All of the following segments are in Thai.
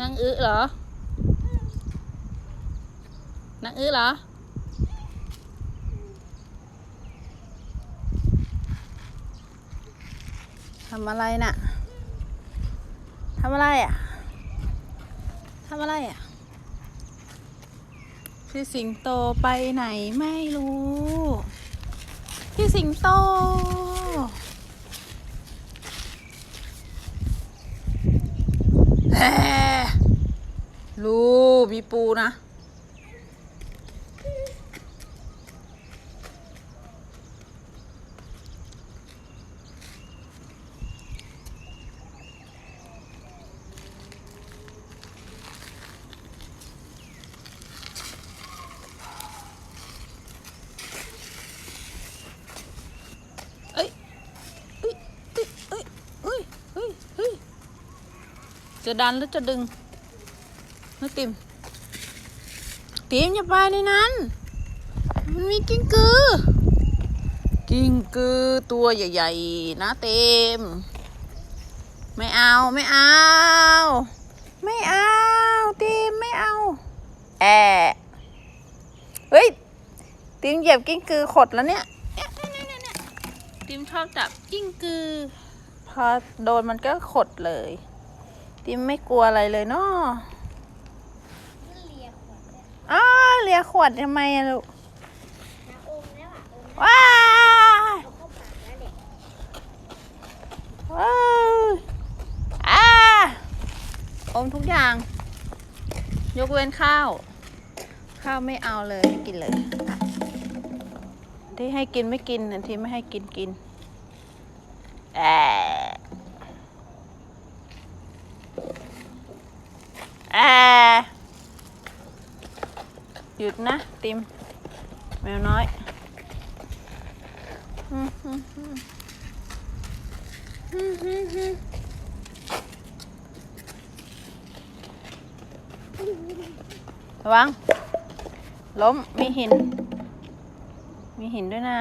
นั่งอื้อเหรอ นั่งอื้อเหรอ ทำอะไรน่ะ ทำอะไรอะ ทำอะไรอะพี่สิงโตไปไหนไม่รู้ พี่สิงโต แหมรู้ มีปูนะเอ้ยเอ้ยเอ้ยเอ้ยเอ้ยเอ้ยจะดันหรือจะดึงนะติม ติมอย่าไปในนั้น มันมีกิ้งกือ กิ้งกือตัวใหญ่ๆ นะเต็ม ไม่เอาไม่เอา ไม่เอาเติมไม่เอา แอะเฮ้ยติมเหยียบกิ้งกือขดแล้วเนี่ยเนี่ยเนี่ยเนี่ยเนี่ยติมชอบจับกิ้งกือ พอโดนมันก็ขดเลย ติมไม่กลัวอะไรเลยเนาะ มันเลียขวดเนี่ย อ้าว เลียขวดทำไมอะลูกว้าอาเข้าปากแล้วว้ายอ้าอมทุกอย่าง ยกเว้นข้าว ข้าวไม่เอาเลยไม่กินเลย ที่ให้กินไม่กินอันที่ไม่ให้กินกินแอะแอะ หยุดนะ ติม แมวน้อยระวัง ล้ม มีหิน มีหินด้วยนะ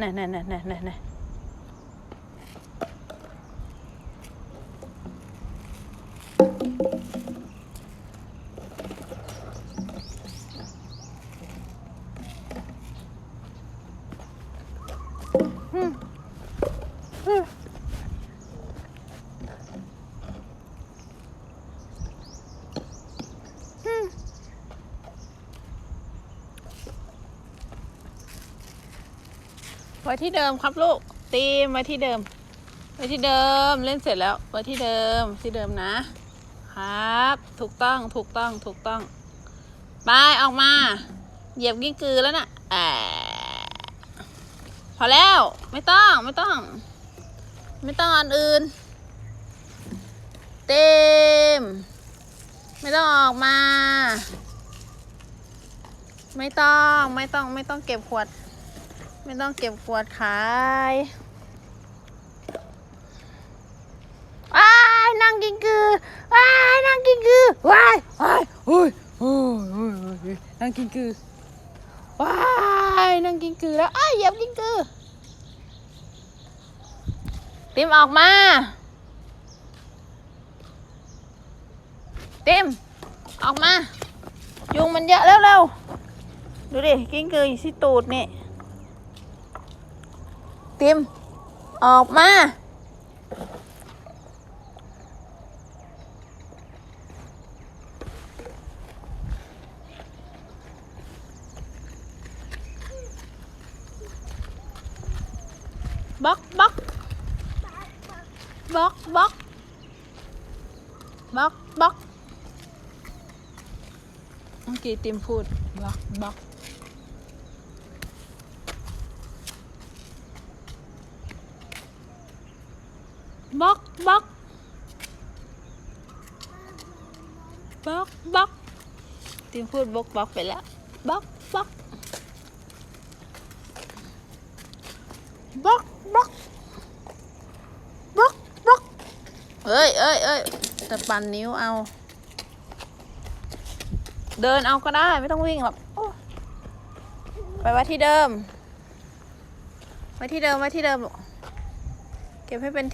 น่ะน่ะน่ะน่ะน่ะ ไว้ที่เดิมครับลูก ตีมไว้ที่เดิม ไว้ที่เดิมเล่นเสร็จแล้ว ไว้ที่เดิมที่เดิมนะ ครับ ถูกต้องถูกต้องถูกต้องไปออกมา เหยียบกิ้งกือแล้วนะ่ะแอะพอแล้วไม่ต้องไม่ต้อง ไม่ต้องอันอื่น เต็ม ไม่ต้องออกมา ไม่ต้องไม่ต้องไม่ต้องเก็บขวด ไม่ต้องเก็บขวดขายว้ายนั่งกินกือว้ายนั่งกินกือว้ายว้ายโอ้ยโอ้ยโอ้ยนั่งกินกือว้ายนั่งกินกือแล้วอ้ายเหยียบกินกือติมออกมาติมออกมา ยุงมันเยอะแล้วเร็วๆดูดิกิ้งกืออยู่ที่ตูดนี่ ติมออกมา บล็อกบล็อกบล็อ บล็อกบล็อกบล็อกเมื่อกี้ติมพูดบล็อกบล็อกบล็อกบล็อกบล็อกบล็อกติมพูดบล็อกบล็อกไปแล้วบล็อกบล็อกบล็อกบล็อกบล็อกบล็อกเอ้ยเอ้ยเอ้ยแต่ปั่นนิ้วเอา เดินเอาก็ได้ไม่ต้องวิ่งหรอกโอ้ไปไว้ที่เดิมไว้ที่เดิมไว้ที่เดิมลูกเก็บให้เป็นที่